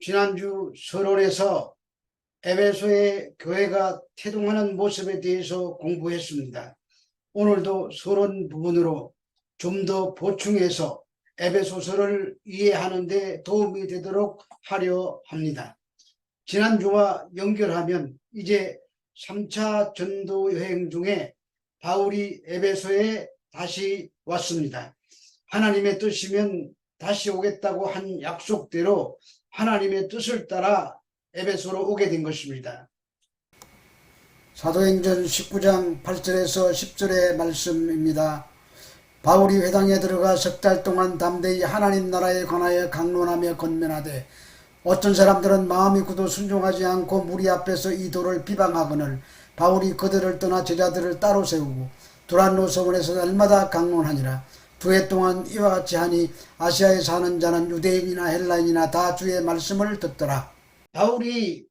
지난주 서론에서 에베소의 교회가 태동하는 모습에 대해서 공부했습니다. 오늘도 서론 부분으로 좀 더 보충해서 에베소서를 이해하는 데 도움이 되도록 하려 합니다. 지난주와 연결하면 이제 3차 전도 여행 중에 바울이 에베소에 다시 왔습니다. 하나님의 뜻이면 다시 오겠다고 한 약속대로 하나님의 뜻을 따라 에베소로 오게 된 것입니다. 사도행전 19장 8절에서 10절의 말씀입니다. 바울이 회당에 들어가 석 달 동안 담대히 하나님 나라에 관하여 강론하며 건면하되 어떤 사람들은 마음이 굳어 순종하지 않고 무리 앞에서 이 도를 비방하거늘 바울이 그들을 떠나 제자들을 따로 세우고 두란노 서원에서 날마다 강론하니라 두 해 동안 이와 같이 하니 아시아에 사는 자는 유대인이나 헬라인이나 다 주의 말씀을 듣더라. 바울이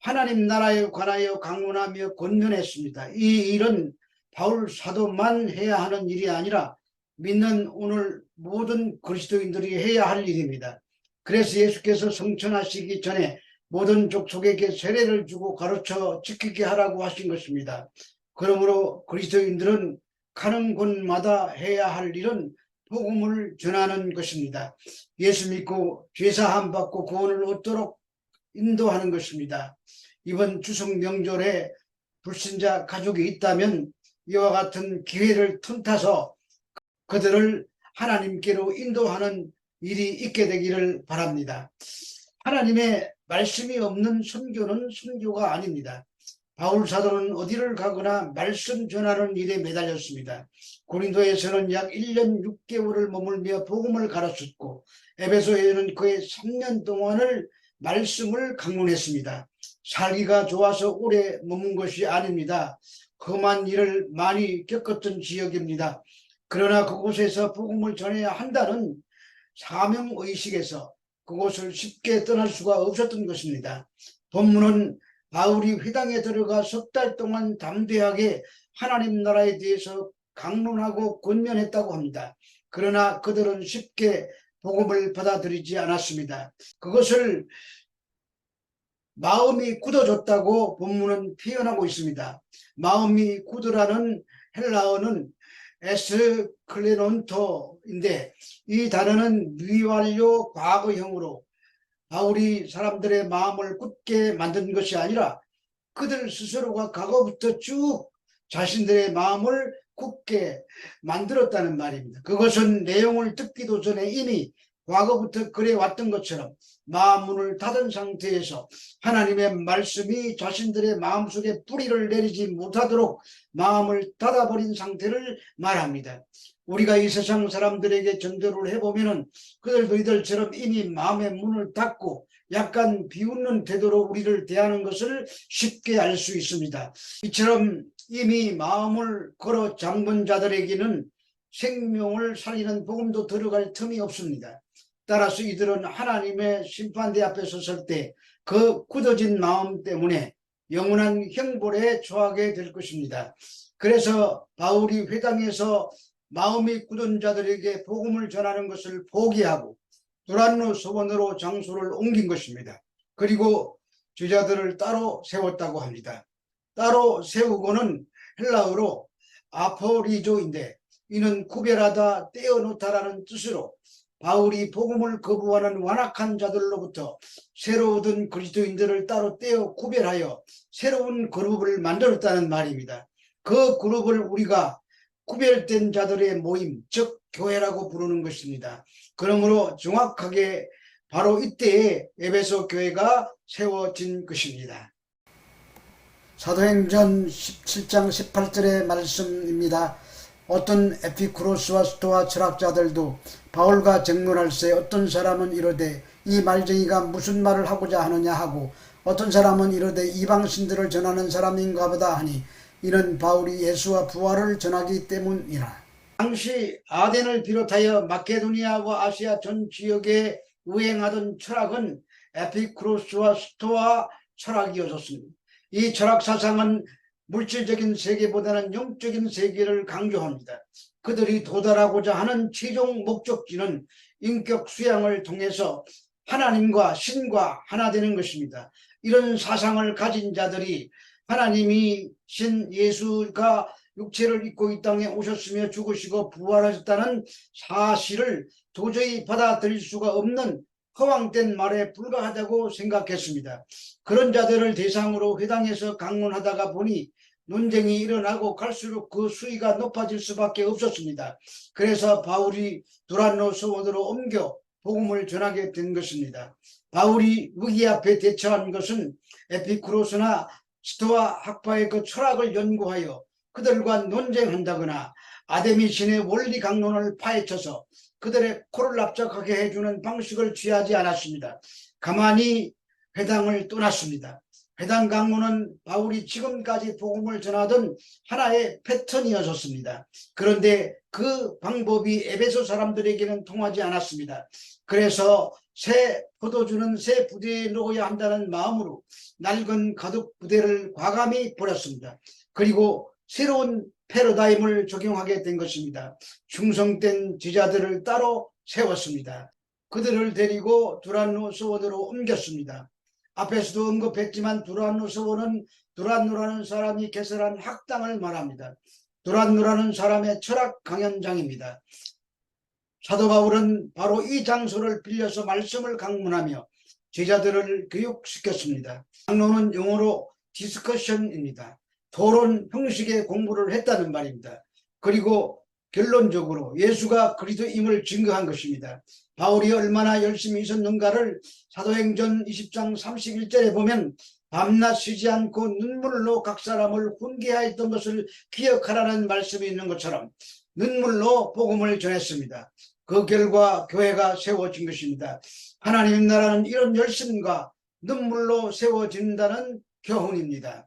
하나님 나라에 관하여 강론하며 권면했습니다. 이 일은 바울 사도만 해야 하는 일이 아니라 믿는 오늘 모든 그리스도인들이 해야 할 일입니다. 그래서 예수께서 성천하시기 전에 모든 족속에게 세례를 주고 가르쳐 지키게 하라고 하신 것입니다. 그러므로 그리스도인들은 가는 곳마다 해야 할 일은 복음을 전하는 것입니다. 예수 믿고 죄사함 받고 구원을 얻도록 인도하는 것입니다. 이번 추석 명절에 불신자 가족이 있다면 이와 같은 기회를 틈타서 그들을 하나님께로 인도하는 일이 있게 되기를 바랍니다. 하나님의 말씀이 없는 선교는 선교가 아닙니다. 바울 사도는 어디를 가거나 말씀 전하는 일에 매달렸습니다. 고린도에서는 약 1년 6개월을 머물며 복음을 가르쳤고 에베소에는 거의 3년 동안을 말씀을 강론했습니다. 살기가 좋아서 오래 머문 것이 아닙니다. 험한 일을 많이 겪었던 지역입니다. 그러나 그곳에서 복음을 전해야 한다는 사명 의식에서 그곳을 쉽게 떠날 수가 없었던 것입니다. 본문은 바울이 회당에 들어가 석 달 동안 담대하게 하나님 나라에 대해서 강론하고 권면했다고 합니다. 그러나 그들은 쉽게 복음을 받아들이지 않았습니다. 그것을 마음이 굳어졌다고 본문은 표현하고 있습니다. 마음이 굳으라는 헬라어는 에스클레논토인데 이 단어는 미완료 과거형으로 바울이 사람들의 마음을 굳게 만든 것이 아니라 그들 스스로가 과거부터 쭉 자신들의 마음을 굳게 만들었다는 말입니다. 그것은 내용을 듣기도 전에 이미 과거부터 그래 왔던 것처럼 마음문을 닫은 상태에서 하나님의 말씀이 자신들의 마음속에 뿌리를 내리지 못하도록 마음을 닫아버린 상태를 말합니다. 우리가 이 세상 사람들에게 전도를 해보면은 그들도 이들처럼 이미 마음의 문을 닫고 약간 비웃는 태도로 우리를 대하는 것을 쉽게 알 수 있습니다. 이처럼 이미 마음을 걸어 잠근 자들에게는 생명을 살리는 복음도 들어갈 틈이 없습니다. 따라서 이들은 하나님의 심판대 앞에 섰을 때 그 굳어진 마음 때문에 영원한 형벌에 처하게 될 것입니다. 그래서 바울이 회당에서 마음이 굳은 자들에게 복음을 전하는 것을 포기하고 두란노 소원으로 장소를 옮긴 것입니다. 그리고 제자들을 따로 세웠다고 합니다. 따로 세우고는 헬라어로 아포리조인데 이는 구별하다 떼어놓다라는 뜻으로 바울이 복음을 거부하는 완악한 자들로부터 새로 얻은 그리스도인들을 따로 떼어 구별하여 새로운 그룹을 만들었다는 말입니다. 그 그룹을 우리가 구별된 자들의 모임, 즉 교회라고 부르는 것입니다. 그러므로 정확하게 바로 이때에 에베소 교회가 세워진 것입니다. 사도행전 17장 18절의 말씀입니다. 어떤 에피쿠로스와 스토아 철학자들도 바울과 정론할새 어떤 사람은 이르되 이 말쟁이가 무슨 말을 하고자 하느냐 하고 어떤 사람은 이르되 이방 신들을 전하는 사람인가 보다 하니 이는 바울이 예수와 부활을 전하기 때문이라. 당시 아덴을 비롯하여 마케도니아와 아시아 전 지역에 유행하던 철학은 에피쿠로스와 스토아 철학이었습니다. 이 철학 사상은 물질적인 세계보다는 영적인 세계를 강조합니다. 그들이 도달하고자 하는 최종 목적지는 인격 수양을 통해서 하나님과 신과 하나 되는 것입니다. 이런 사상을 가진 자들이 하나님이 신 예수가 육체를 입고 이 땅에 오셨으며 죽으시고 부활하셨다는 사실을 도저히 받아들일 수가 없는 허황된 말에 불과하다고 생각했습니다. 그런 자들을 대상으로 회당에서 강론하다가 보니 논쟁이 일어나고 갈수록 그 수위가 높아질 수밖에 없었습니다. 그래서 바울이 두란노 서원으로 옮겨 복음을 전하게 된 것입니다. 바울이 위기 앞에 대처한 것은 에피쿠로스나 스토아 학파의 그 철학을 연구하여 그들과 논쟁한다거나 아데미 신의 원리 강론을 파헤쳐서 그들의 코를 납작하게 해주는 방식을 취하지 않았습니다. 가만히 회당을 떠났습니다. 회당 강론은 바울이 지금까지 복음을 전하던 하나의 패턴이었습니다. 그런데 그 방법이 에베소 사람들에게는 통하지 않았습니다. 그래서 새 포도주는 새 부대에 넣어야 한다는 마음으로 낡은 가득 부대를 과감히 버렸습니다. 그리고 새로운 패러다임을 적용하게 된 것입니다. 충성된 제자들을 따로 세웠습니다. 그들을 데리고 두란노 소원으로 옮겼습니다. 앞에서도 언급했지만 두란노 소원은 두란노라는 사람이 개설한 학당을 말합니다. 두란노라는 사람의 철학 강연장입니다. 사도 바울은 바로 이 장소를 빌려서 말씀을 강문하며 제자들을 교육시켰습니다. 강론은 영어로 디스커션입니다. 토론 형식의 공부를 했다는 말입니다. 그리고 결론적으로 예수가 그리스도임을 증거한 것입니다. 바울이 얼마나 열심히 있었는가를 사도행전 20장 31절에 보면 밤낮 쉬지 않고 눈물로 각 사람을 훈계하였던 것을 기억하라는 말씀이 있는 것처럼 눈물로 복음을 전했습니다. 그 결과 교회가 세워진 것입니다. 하나님 나라는 이런 열심과 눈물로 세워진다는 교훈입니다.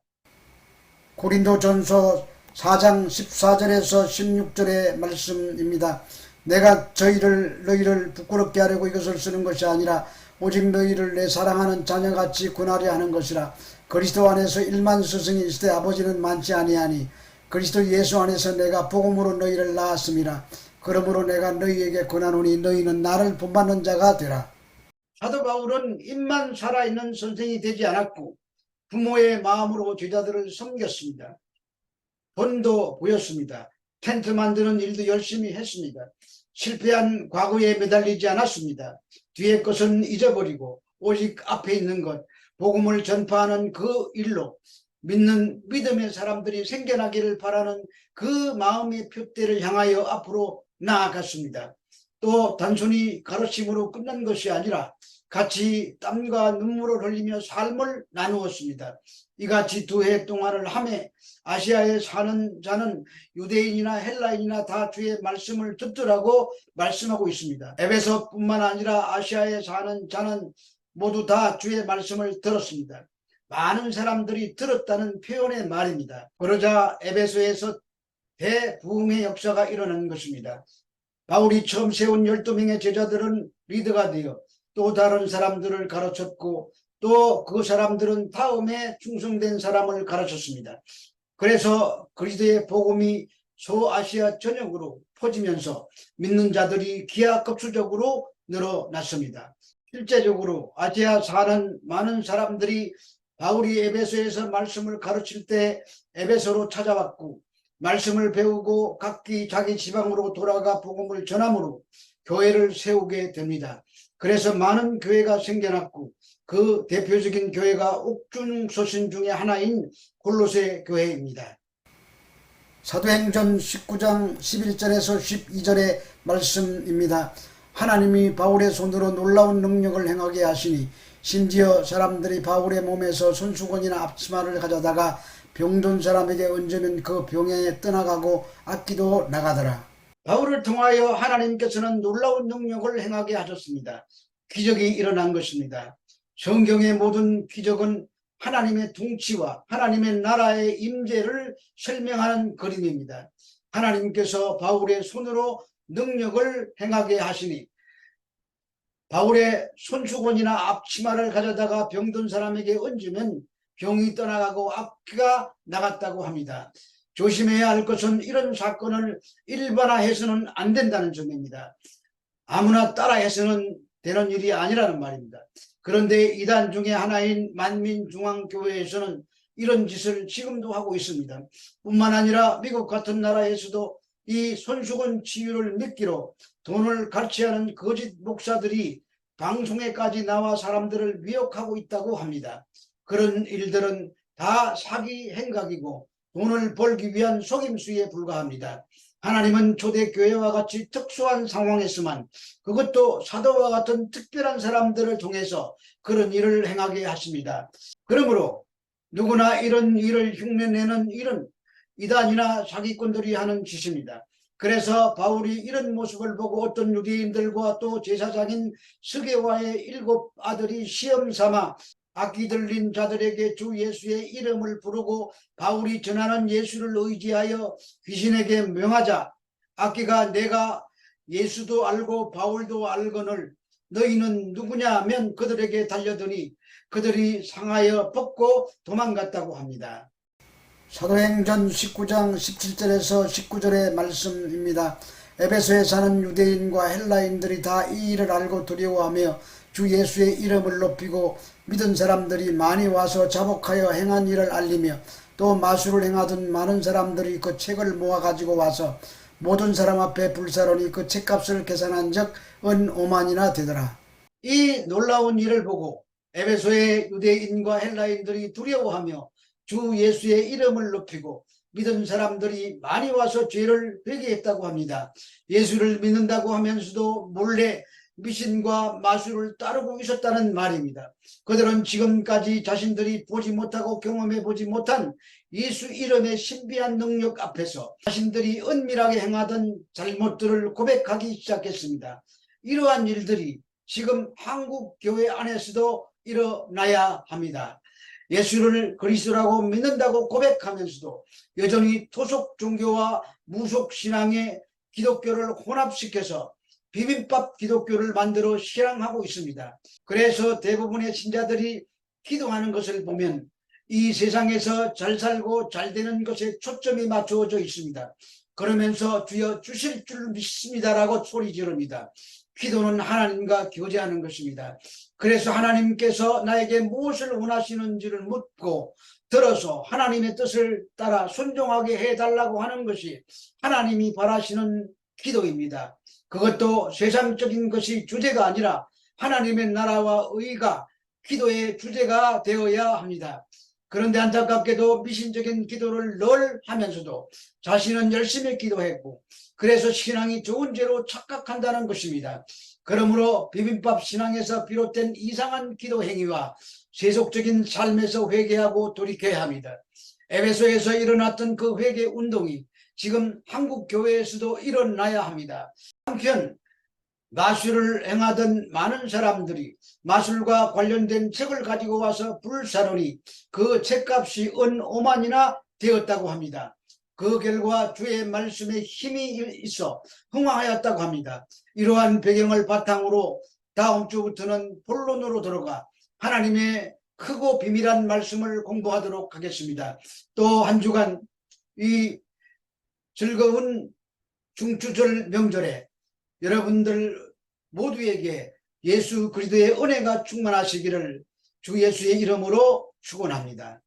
고린도전서 4장 14절에서 16절의 말씀입니다. 내가 저희를 너희를 부끄럽게 하려고 이것을 쓰는 것이 아니라 오직 너희를 내 사랑하는 자녀같이 군하려 하는 것이라 그리스도 안에서 일만 스승이 있을 때 아버지는 많지 아니하니 그리스도 예수 안에서 내가 복음으로 너희를 낳았음이라 그러므로 내가 너희에게 권하노니 너희는 나를 본받는 자가 되라 사도 바울은 입만 살아있는 선생이 되지 않았고 부모의 마음으로 제자들을 섬겼습니다. 돈도 보였습니다. 텐트 만드는 일도 열심히 했습니다. 실패한 과거에 매달리지 않았습니다. 뒤의 것은 잊어버리고 오직 앞에 있는 것, 복음을 전파하는 그 일로 믿는 믿음의 사람들이 생겨나기를 바라는 그 마음의 표대를 향하여 앞으로 나아갔습니다. 또 단순히 가르침으로 끝난 것이 아니라 같이 땀과 눈물을 흘리며 삶을 나누었습니다. 이같이 두 해 동안을 함에 아시아에 사는 자는 유대인이나 헬라인이나 다 주의 말씀을 듣더라고 말씀하고 있습니다. 에베소뿐만 아니라 아시아에 사는 자는 모두 다 주의 말씀을 들었습니다. 많은 사람들이 들었다는 표현의 말입니다. 그러자 에베소에서 대부흥의 역사가 일어난 것입니다. 바울이 처음 세운 12명의 제자들은 리더가 되어 또 다른 사람들을 가르쳤고 또 그 사람들은 다음에 충성된 사람을 가르쳤습니다. 그래서 그리스도의 복음이 소아시아 전역으로 퍼지면서 믿는 자들이 기하급수적으로 늘어났습니다. 실제적으로 아시아 사는 많은 사람들이 바울이 에베소에서 말씀을 가르칠 때 에베소로 찾아왔고 말씀을 배우고 각기 자기 지방으로 돌아가 복음을 전함으로 교회를 세우게 됩니다. 그래서 많은 교회가 생겨났고 그 대표적인 교회가 옥중 소신 중의 하나인 골로새 교회입니다. 사도행전 19장 11절에서 12절의 말씀입니다. 하나님이 바울의 손으로 놀라운 능력을 행하게 하시니 심지어 사람들이 바울의 몸에서 손수건이나 앞치마를 가져다가 병든 사람에게 얹으면 그 병에 떠나가고 악기도 나가더라. 바울을 통하여 하나님께서는 놀라운 능력을 행하게 하셨습니다. 기적이 일어난 것입니다. 성경의 모든 기적은 하나님의 통치와 하나님의 나라의 임재를 설명하는 그림입니다. 하나님께서 바울의 손으로 능력을 행하게 하시니 바울의 손수건이나 앞치마를 가져다가 병든 사람에게 얹으면 병이 떠나가고 악기가 나갔다고 합니다. 조심해야 할 것은 이런 사건을 일반화해서는 안 된다는 점입니다. 아무나 따라해서는 되는 일이 아니라는 말입니다. 그런데 이단 중에 하나인 만민중앙교회에서는 이런 짓을 지금도 하고 있습니다. 뿐만 아니라 미국 같은 나라에서도 이 손수건 치유를 미끼로 돈을 갈취하는 거짓 목사들이 방송에까지 나와 사람들을 미혹하고 있다고 합니다. 그런 일들은 다 사기 행각이고 돈을 벌기 위한 속임수에 불과합니다. 하나님은 초대교회와 같이 특수한 상황에서만 그것도 사도와 같은 특별한 사람들을 통해서 그런 일을 행하게 하십니다. 그러므로 누구나 이런 일을 흉내내는 일은 이단이나 사기꾼들이 하는 짓입니다. 그래서 바울이 이런 모습을 보고 어떤 유대인들과 또 제사장인 스게와의 일곱 아들이 시험 삼아 악기 들린 자들에게 주 예수의 이름을 부르고 바울이 전하는 예수를 의지하여 귀신에게 명하자 악기가 내가 예수도 알고 바울도 알거늘 너희는 누구냐 하면 그들에게 달려드니 그들이 상하여 벗고 도망갔다고 합니다. 사도행전 19장 17절에서 19절의 말씀입니다. 에베소에 사는 유대인과 헬라인들이 다 이 일을 알고 두려워하며 주 예수의 이름을 높이고 믿은 사람들이 많이 와서 자복하여 행한 일을 알리며 또 마술을 행하던 많은 사람들이 그 책을 모아 가지고 와서 모든 사람 앞에 불사르니 그 책값을 계산한 적은 5만이나 되더라. 이 놀라운 일을 보고 에베소의 유대인과 헬라인들이 두려워하며 주 예수의 이름을 높이고 믿은 사람들이 많이 와서 죄를 회개했다고 합니다. 예수를 믿는다고 하면서도 몰래 미신과 마술을 따르고 있었다는 말입니다. 그들은 지금까지 자신들이 보지 못하고 경험해 보지 못한 예수 이름의 신비한 능력 앞에서 자신들이 은밀하게 행하던 잘못들을 고백하기 시작했습니다. 이러한 일들이 지금 한국 교회 안에서도 일어나야 합니다. 예수를 그리스도라고 믿는다고 고백하면서도 여전히 토속 종교와 무속 신앙의 기독교를 혼합시켜서 비빔밥 기독교를 만들어 실행하고 있습니다. 그래서 대부분의 신자들이 기도하는 것을 보면 이 세상에서 잘 살고 잘 되는 것에 초점이 맞추어져 있습니다. 그러면서 주여 주실 줄 믿습니다라고 소리 지릅니다. 기도는 하나님과 교제하는 것입니다. 그래서 하나님께서 나에게 무엇을 원하시는지를 묻고 들어서 하나님의 뜻을 따라 순종하게 해달라고 하는 것이 하나님이 바라시는 기도입니다. 그것도 세상적인 것이 주제가 아니라 하나님의 나라와 의가 기도의 주제가 되어야 합니다. 그런데 안타깝게도 미신적인 기도를 늘 하면서도 자신은 열심히 기도했고 그래서 신앙이 좋은 죄로 착각한다는 것입니다. 그러므로 비빔밥 신앙에서 비롯된 이상한 기도 행위와 세속적인 삶에서 회개하고 돌이켜야 합니다. 에베소에서 일어났던 그 회개 운동이 지금 한국 교회에서도 일어나야 합니다. 한편 마술을 행하던 많은 사람들이 마술과 관련된 책을 가지고 와서 불사르니 그 책값이 은 5만이나 되었다고 합니다. 그 결과 주의 말씀에 힘이 있어 흥황하였다고 합니다. 이러한 배경을 바탕으로 다음 주부터는 본론으로 들어가 하나님의 크고 비밀한 말씀을 공부하도록 하겠습니다. 또 한 주간 이 즐거운 중추절 명절에 여러분들 모두에게 예수 그리스도의 은혜가 충만하시기를 주 예수의 이름으로 축원합니다.